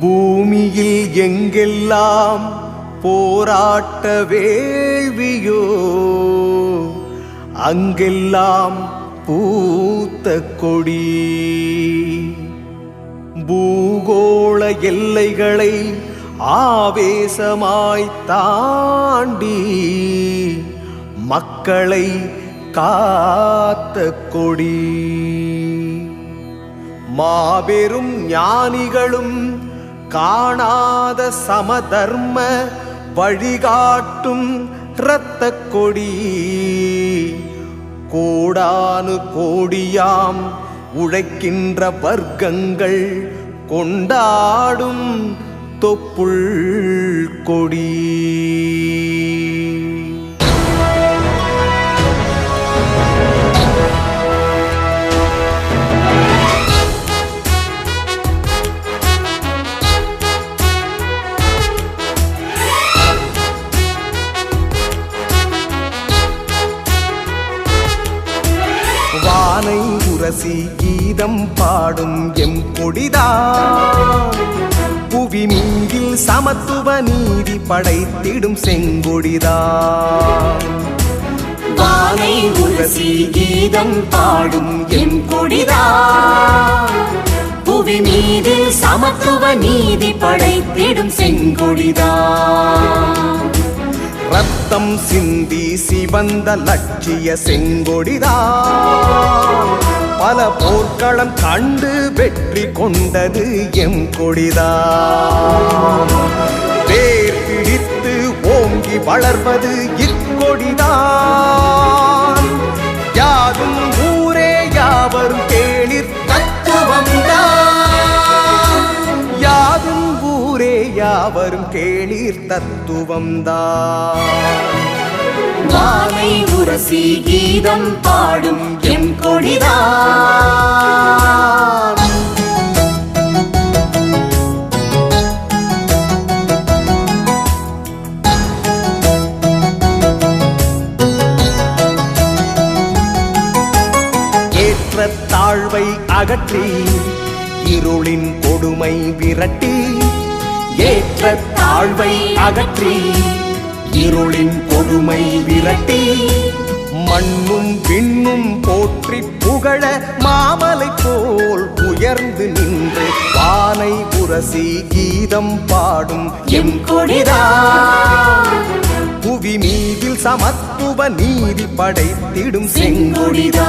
பூமியில் எங்கெல்லாம் போராட்ட வேள்வியோ அங்கெல்லாம் பூத்த கொடி. பூகோள எல்லைகளை ஆவேசமாய் தாண்டி மக்களை காத்த கொடி. மாபெரும் ஞானிகளும் காணாத சமதர்ம வழிகாட்டும் இரத்த கொடி. கோடானு கோடியாம் உழைக்கின்ற வர்க்கங்கள் கொண்டாடும் தொப்புள் கொடி. உரசி கீதம் பாடும் எம் கொடிதான் புவி மீதில் சமத்துவ நீதி படைத்திடும் செங்கொடிதான் வானை உரசி கீதம் பாடும் எம் கொடிதான் புவி மீது சமத்துவ நீதி படைத்திடும் செங்கொடிதான் ரத்தம் சிந்தி சிவந்த லட்சிய செங்கொடிதான் பல போர்க்களம் கண்டு வெற்றி கொண்டது எம் கொடிதான் பேர் பிடித்து ஓங்கி வளர்வது இக்கொடிதான் யாதும் ஊரே யாவரும் கேளிர் தத்துவம்தான் யாதும் ஊரே யாவரும் கேளிர் தத்துவம்தான் வானை உரசி கீதம் பாடும் எம் கொடிதான் தாழ்வை அகற்றி இருளின் கொடுமை விரட்டி ஏற்ற தாழ்வை அகற்றி இருளின் கொடுமை விரட்டி மண்ணும் விண்ணும் போற்றி புகழ மாமலை போல் உயர்ந்து நின்று பானை புரசி கீதம் பாடும் எம் கொடிதா. புவி மீதில் சமத்துவ நீதி படைத்திடும் செங்கொடிதா.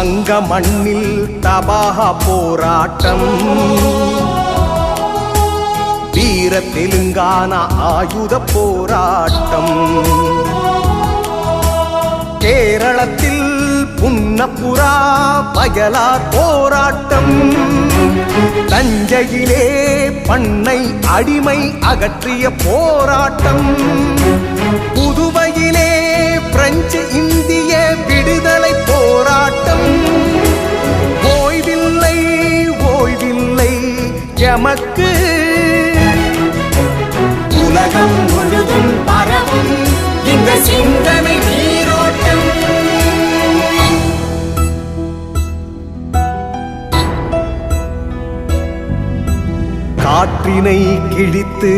வங்க மண்ணில் தபாக போராட்டம். வீர தெலுங்கான ஆயுத போராட்டம். கேரளத்தில் புன்னப்புரா பயலார் போராட்டம். தஞ்சையிலே பண்ணை அடிமை அகற்றிய போராட்டம். புதுவையிலே காற்றினை கிழித்து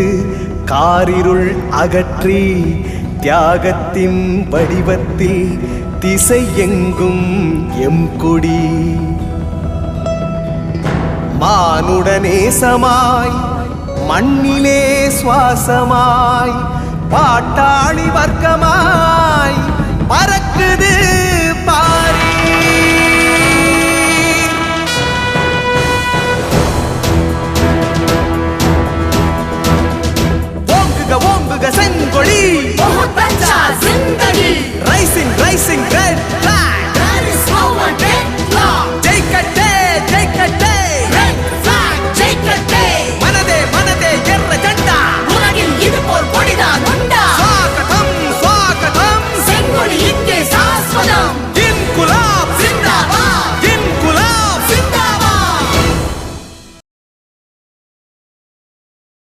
காரிருள் அகற்றி தியாகத்தின் வடிவத்தில் திசை எங்கும் எம் கொடி. மானுடநேசமாய் மண்ணிலே சுவாசமாய் பாட்டாளி வர்க்கமாய் பறக்குது ಹೋಗುಗ ಸಂಗೊಳ್ಳಿ ಬಹುತ್ ಜಿಂದಗಿ ರೈಸಿಂಗ್ ರೈಸಿಂಗ್ ರೆಡ್ ಫ್ಲಾಗ್